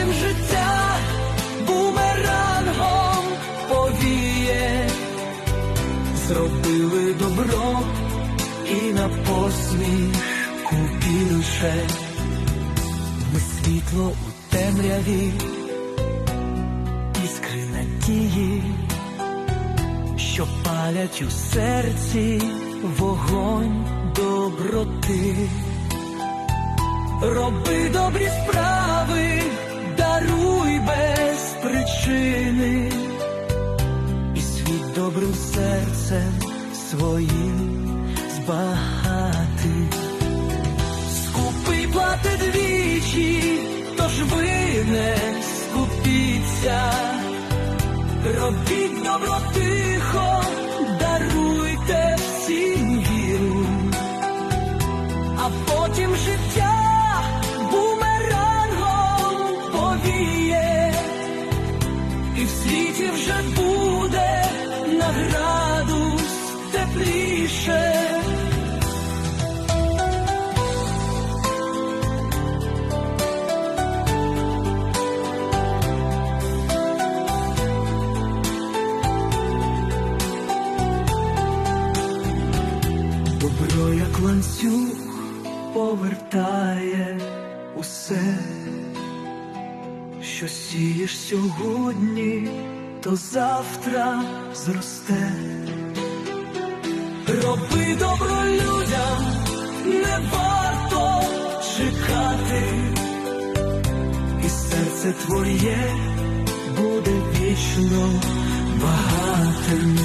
Потім життя бумерангом повіє, зробили добро і на посмішку більше. Ми світло у темряві, іскри надії, що палять у серці вогонь доброти. Роби добрі справи, серцем своїм збагати. Скупий платить двічі, тож ви не скупіться, робіть добро тихо, даруйте всім віру, а потім життя і в світі вже буде на градус тепліше. Добро, як ланцюг, повертає усе, що сієш сьогодні, то завтра зросте. Роби добро людям, не варто чекати, і серце твоє буде вічно багатим.